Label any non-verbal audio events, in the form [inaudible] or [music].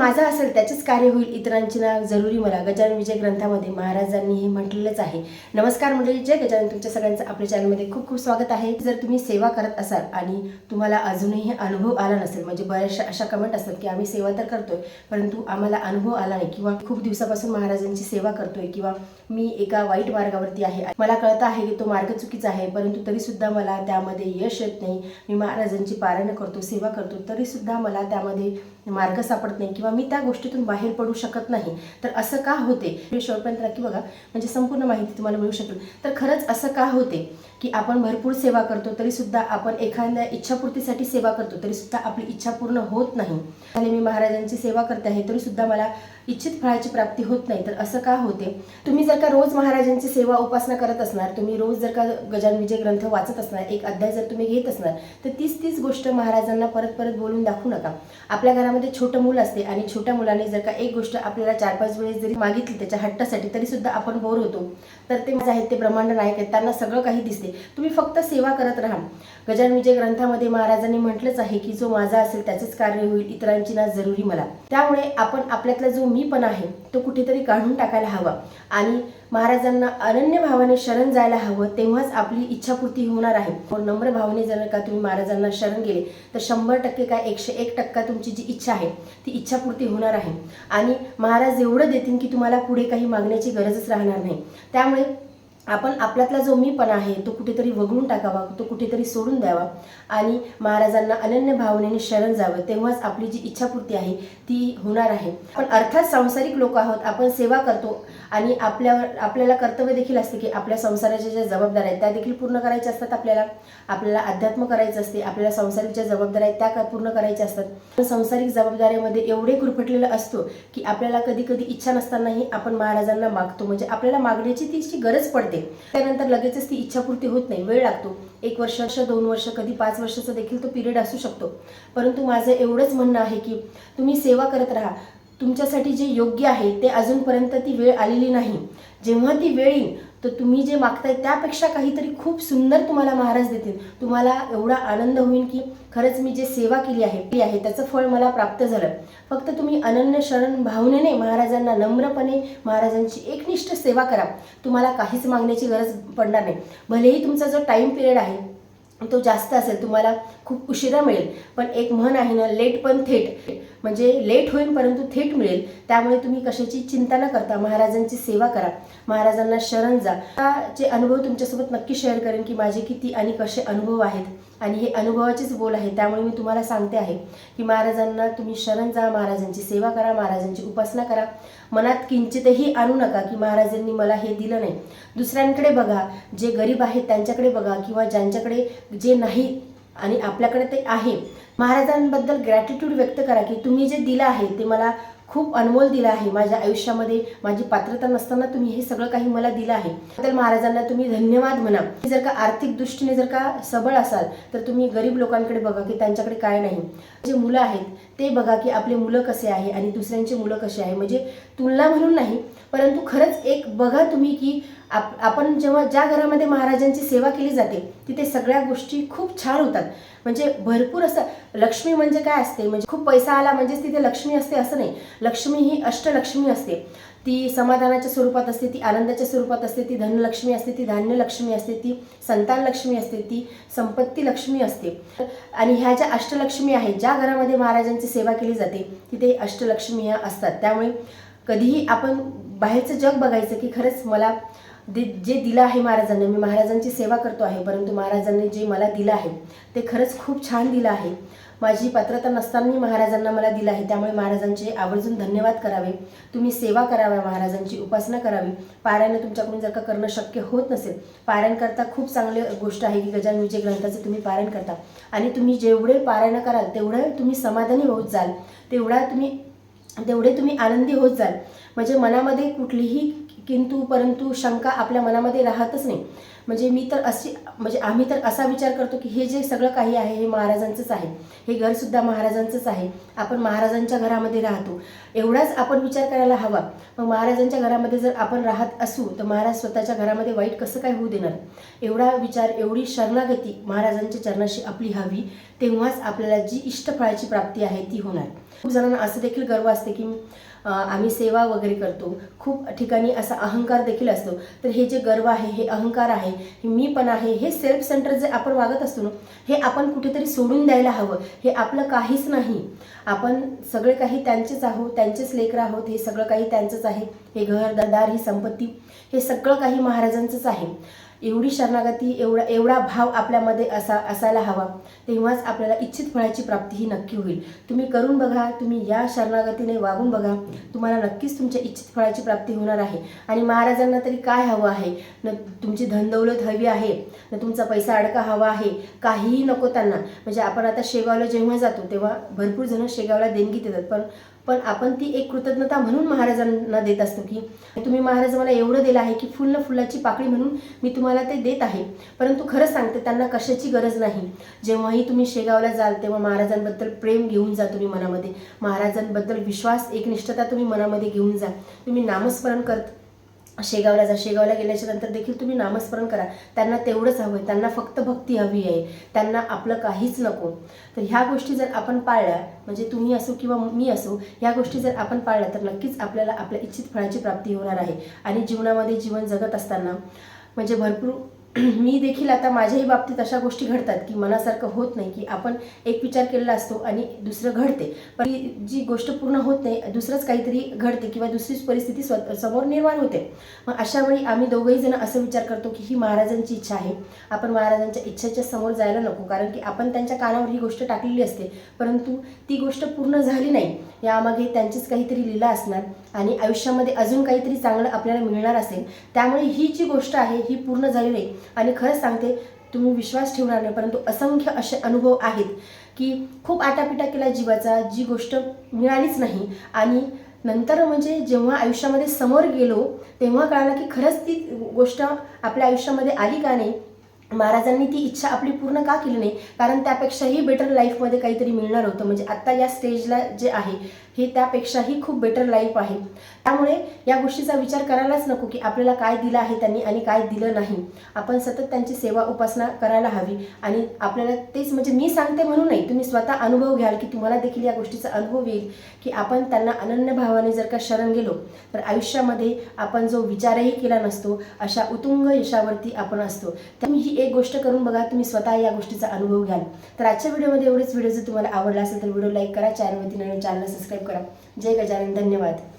माझं असेल त्याचेच कार्य होईल. इतरांची ना जरुरी मला. गजानन विजय ग्रंथामध्ये महाराजांनी हे म्हटलेलंच आहे. नमस्कार मंडळी जय गजानन. तुमच्या सगळ्यांचं आपल्या चॅनलमध्ये खूप खूप स्वागत आहे. जर तुम्ही सेवा करत असाल आणि तुम्हाला अजूनही अनुभव आला नसेल म्हणजे बऱ्याचशा अशा कमेंट असतात की आम्ही सेवा तर करतोय परंतु आम्हाला अनुभव आला नाही किंवा खूप दिवसापासून महाराजांची सेवा करतोय किंवा मी एका वाईट मार्गावरती आहे. मला कळतं आहे की तो मार्ग चुकीचा आहे परंतु तरी सुद्धा मला त्यामध्ये यश येत नाही. मी महाराजांची पारायण करतो सेवा करतो तरी सुद्धा मला त्यामध्ये मार्ग सापडत नाही किंवा मी त्या गोष्टीतून बाहेर पडू शकत नाही. तर असं का होते? हे शेवटपर्यंत नक्की बघा. म्हणजे संपूर्ण माहिती तुम्हाला मिळू शकेल. तर खरंच असं का होते? की आपण भरपूर सेवा करतो तरी सुद्धा आपण एखाद्या इच्छापूर्तीसाठी सेवा करतो तरी सुद्धा आपली इच्छा पूर्ण होत नाही. आणि मी महाराजांची सेवा करते आहे तरी सुद्धा मला इच्छित फळाची प्राप्ती होत नाही. तर असं का होते? तुम्ही जर का रोज महाराजांची सेवा उपासना करत असणार तुम्ही रोज जर का गजान विजय ग्रंथ वाचत असणार एक अध्याय जर तुम्ही घेत असणार तर तीच तीच गोष्ट महाराजांना परत परत बोलून दाखवू नका. आपल्या घरामध्ये छोटं मूल असते आणि छोट्या मुलाने जर का एक गोष्ट आपल्याला चार पाच वेळेस जरी मागितली त्याच्या हट्टासाठी तरी सुद्धा आपण बोर होतो. तर ते आहेत ते ब्रह्मांड नायक आहेत त्यांना सगळं काही दिसते. तुम्ही फक्त सेवा करत राहा. गजान विजय ग्रंथामध्ये महाराजांनी म्हटलंच आहे की जो माझा असेल त्याचेच कार्य होईल इतरांची ना जरुरी मला. त्यामुळे आपण आपल्यातला जो मी पण आहे तो कुठेतरी काढून टाकायला हवा. आणि महाराजांना अनन्य भावाने शरण जायला हवं तेव्हाच आपली इच्छापूर्ती होणार आहे. नम्र भावने जर का तुम्ही महाराजांना शरण गेले तर शंभर टक्के काय एकशे एक टक्का तुमची जी इच्छा आहे ती इच्छापूर्ती होणार आहे. आणि महाराज एवढं देतील की तुम्हाला पुढे काही मागण्याची गरजच राहणार नाही. त्यामुळे आपण आपल्यातला जो मीपणा आहे तो कुठेतरी वगळून टाकावा तो कुठेतरी सोडून द्यावा. आणि महाराजांना अनन्य भावनेने शरण जावं तेव्हाच आपली जी इच्छापूर्ती आहे ती होणार आहे. पण अर्थात सांसारिक लोक आहोत आपण सेवा करतो आणि आपल्यावर आपल्याला कर्तव्य देखील असते की आपल्या संसाराच्या ज्या जबाबदाऱ्या आहेत त्या देखील पूर्ण करायच्या असतात आपल्याला. आपल्याला अध्यात्म करायचं असते आपल्याला संसारिक ज्या जबाबदाऱ्या आहेत त्या पूर्ण करायच्या असतात. पण संसारिक जबाबदाऱ्यामध्ये एवढे गुरफटलेलं असतो की आपल्याला कधी कधी इच्छा नसतानाही आपण महाराजांना मागतो. म्हणजे आपल्याला मागण्याची तिची गरज पडते. त्यानंतर लगेचच ती इच्छापूर्ती होत नाही. वेळ लागतो. एक वर्ष दोन वर्ष कधी पाच वर्षाचा देखील तो पिरियड असू शकतो. परंतु माझं एवढंच म्हणणं आहे की तुम्ही सेवा करत राहा. तुमच्यासाठी जे योग्य आहे ते अजूनपर्यंत ती वेळ आलेली नाही. जेव्हा ती वेळ येईल तर तुम्ही जे मागताय त्यापेक्षा काहीतरी खूप सुंदर तुम्हाला महाराज देतील. तुम्हाला एवढा आनंद होईल की खरंच मी जे सेवा केली आहे ती आहे त्याचं फळ मला प्राप्त झालं. फक्त तुम्ही अनन्य शरण भावनेने महाराजांना नम्रपणे महाराजांची एकनिष्ठ सेवा करा. तुम्हाला काहीच मागण्याची गरज पडणार नाही. भलेही तुमचा जो टाईम पिरियड आहे तो जास्त असेल तुम्हाला खूप उशिरा मिळेल. पण एक म्हण आहे ना लेट पण थेट. म्हणजे लेट होईल परंतु थेट मिळेल. त्यामुळे तुम्ही कशाची चिंता न करता महाराजांची सेवा करा. महाराजांना शरण जा. चे अनुभव तुमच्यासोबत नक्की शेअर करेन की माझे किती आणि कसे अनुभव आहेत. आणि हे अनुभवाचेच बोल आहे. त्यामुळे मी तुम्हाला सांगते आहे की महाराजांना तुम्ही शरण जा महाराजांची सेवा करा महाराजांची उपासना करा. मनात किंचितही आणू नका की महाराजांनी मला हे दिलं नाही. दुसऱ्यांकडे बघा जे गरीब आहेत त्यांच्याकडे बघा किंवा ज्यांच्याकडे जे नाही आणि आपल्याकडे ते आहे. महाराजांबद्दल ग्रॅटिट्यूड व्यक्त करा की तुम्ही जे दिलं आहे ते मला खूप अनमोल दिला आहे. माझ्या आयुष्यामध्ये माझी पात्रता नसताना तुम्ही हे सगळं काही मला दिलं आहे. तर महाराजांना तुम्ही धन्यवाद म्हणा. जर का आर्थिक दृष्टीने जर का सबळ असाल तर तुम्ही गरीब लोकांकडे बघा की त्यांच्याकडे काय नाही. जे मुलं आहेत ते बघा की आपले मुलं कसे आहे आणि दुसऱ्यांचे मुलं कसे आहे. म्हणजे तुलना म्हणून नाही परंतु खरंच एक बघा तुम्ही की आप आपण जेव्हा ज्या घरामध्ये महाराजांची सेवा केली जाते तिथे सगळ्या गोष्टी खूप छान होतात. म्हणजे भरपूर असं लक्ष्मी म्हणजे काय असते? म्हणजे खूप पैसा आला म्हणजेच तिथे लक्ष्मी असते असं नाही. लक्ष्मी ही अष्टलक्ष्मी असते. ती समाधानाच्या स्वरूपात असते ती आनंदाच्या स्वरूपात असते ती धनलक्ष्मी असते ती धान्य लक्ष्मी असते ती संतान लक्ष्मी असते ती संपत्ती लक्ष्मी असते. आणि ह्या ज्या अष्टलक्ष्मी आहेत ज्या घरामध्ये महाराजांची सेवा केली जाते तिथे अष्टलक्ष्मी ह्या असतात. त्यामुळे कधीही आपण बाहेरचं जग बघायचं की खरंच मला दे जे दिलं आहे महाराजांनी मी महाराजांची सेवा करतो आहे परंतु महाराजांनी जे मला दिलं आहे ते खरंच खूप छान दिलं आहे. माझी पात्रता नसतानाही महाराजांना मला दिलं आहे त्यामुळे महाराजांचे आवर्जून धन्यवाद करावे. तुम्ही सेवा कराव्या महाराजांची उपासना करावी. पारायण तुमच्याकडून जर का करणं शक्य होत नसेल पारायण करता खूप चांगली गोष्ट आहे की गजान विजय ग्रंथाचं तुम्ही पारायण करता. आणि तुम्ही जेवढे पारायण कराल तेवढं तुम्ही समाधानी होत जाल. तेवढा तुम्ही तेवढे तुम्ही आनंदी होत जाल. म्हणजे मनामध्ये कुठलीही किंतु परंतु शंका आपल्या मनामध्ये राहतच नाही. म्हणजे मी तर अशी म्हणजे आम्ही तर असा विचार करतो की हे जे सगळं काही आहे हे महाराजांचंच आहे. हे घरसुद्धा महाराजांचंच आहे. आपण महाराजांच्या घरामध्ये राहतो. एवढाच आपण विचार करायला हवा. मग महाराजांच्या घरामध्ये जर आपण राहत असू तर महाराज स्वतःच्या घरामध्ये वाईट कसं काय होऊ देणार? एवढा विचार एवढी शरणागती महाराजांच्या चरणाशी आपली हवी तेव्हाच आपल्याला जी इष्टफळाची प्राप्ती आहे ती होणार. खूप जणांना असं देखील गर्व असते की आम्ही सेवा वगैरे करतो. खूप ठिकाणी असा अहंकार देखील असतो. तर हे जे गर्व आहे हे अहंकार आहे हे मी पण आहे हे सेल्फ सेंटर जे आपण वागत असतो ना हे आपण कुठेतरी सोडून द्यायला हवं. हे आपलं काहीच नाही. आपण सगळे काही त्यांचेच आहोत त्यांचेच लेकरं आहोत हे सगळं काही त्यांचंच आहे. हे घर दार ही संपत्ती हे सगळं काही महाराजांचंच आहे. एवढी शरणागती एवढा एवढा भाव आपल्यामध्ये असा असायला हवा तेव्हाच आपल्याला इच्छित फळाची प्राप्ती ही नक्की होईल. तुम्ही करून बघा तुम्ही या शरणागतीने वागून बघा तुम्हाला नक्कीच तुमच्या इच्छित फळाची प्राप्ती होणार आहे. आणि महाराजांना तरी काय हवं आहे? न तुमची धनदौलत हवी आहे न तुमचा पैसा अडका हवा आहे काहीही नको त्यांना. म्हणजे आपण आता शेगावला जेव्हा जातो तेव्हा भरपूर जण शेगावला देणगी देतात. पण पण आपण ती एक कृतज्ञता म्हणून महाराजांना देत असतो की तुम्ही महाराज मला एवढं दिलं आहे की फुल्ल फुलाची पाकळी म्हणून मी तुम्हाला ते देत आहे. परंतु खरं सांगते त्यांना कशाची गरज नाही. जेव्हाही तुम्ही शेगावला जाल तेव्हा महाराजांबद्दल प्रेम घेऊन जा तुम्ही मनामध्ये. महाराजांबद्दल विश्वास एकनिष्ठता तुम्ही मनामध्ये घेऊन जा. तुम्ही नामस्मरण करत शेगावला जा शेगावला गेल्याच्यानंतर देखील तुम्ही नामस्मरण करा. त्यांना तेवढंच हवं आहे त्यांना फक्त भक्ती हवी आहे. त्यांना आपलं काहीच नको. तर ह्या गोष्टी जर आपण पाळल्या म्हणजे तुम्ही असो किंवा मी असो ह्या गोष्टी जर आपण पाळल्या तर नक्कीच आपल्याला आपल्या इच्छित फळाची प्राप्ती होणार आहे. आणि जीवनामध्ये जीवन जगत असताना म्हणजे भरपूर [clears throat] मी देखील आता माझ्याही बाबतीत अशा गोष्टी घडतात की मनासारखं होत नाही की आपण एक विचार केलेला असतो आणि दुसरं घडते. पण जी गोष्ट पूर्ण होत नाही दुसरंच काहीतरी घडते किंवा दुसरीच परिस्थिती स्व समोर निर्माण होते. मग अशा वेळी आम्ही दोघंही जण असं विचार करतो की ही महाराजांची इच्छा आहे. आपण महाराजांच्या इच्छेच्या समोर जायला नको कारण की आपण त्यांच्या कानावर ही गोष्ट टाकलेली असते. परंतु ती गोष्ट पूर्ण झाली नाही. यामागे त्यांचीच काहीतरी लीला असणार. आणि आयुष्यामध्ये अजून काहीतरी चांगलं आपल्याला मिळणार असेल त्यामुळे ही जी गोष्ट आहे ही पूर्ण झाली नाही. आणि खरंच सांगते तुम्ही विश्वास ठेवणार नाही परंतु असंख्य असे अनुभव आहेत की खूप आटापिटा केला जीवाचा जी गोष्ट मिळालीच नाही. आणि नंतर म्हणजे जेव्हा आयुष्यामध्ये समोर गेलो तेव्हा कळालं की खरंच ती गोष्ट आपल्या आयुष्यामध्ये आली का नाही? महाराजांनी ती इच्छा आपली पूर्ण का केली नाही? कारण त्यापेक्षाही बेटर लाईफमध्ये काहीतरी मिळणार होतं. म्हणजे आत्ता या स्टेजला जे आहे हे त्यापेक्षाही खूप बेटर लाईफ आहे. त्यामुळे या गोष्टीचा विचार करायलाच नको की आपल्याला काय दिलं आहे त्यांनी आणि काय दिलं नाही. आपण सतत त्यांची सेवा उपासना करायला हवी आणि आपल्याला तेच म्हणजे मी सांगते म्हणून नाही तुम्ही स्वतः अनुभव घ्याल की तुम्हाला देखील या गोष्टीचा अनुभव येईल की आपण त्यांना अनन्य भावाने जर का शरण गेलो तर आयुष्यामध्ये आपण जो विचारही केला नसतो अशा उतुंग यशावरती आपण असतो. त्यामुळे ही एक गोष्ट करून बघा तुम्ही स्वतः या गोष्टीचा अनुभव घ्याल. तर आजच्या व्हिडिओमध्ये एवढेच. व्हिडिओ जर तुम्हाला आवडला असेल तर व्हिडिओ लाईक करा चॅनलवरती नवीन चॅनल सबस्क्राईब करा. जय गजानन धन्यवाद.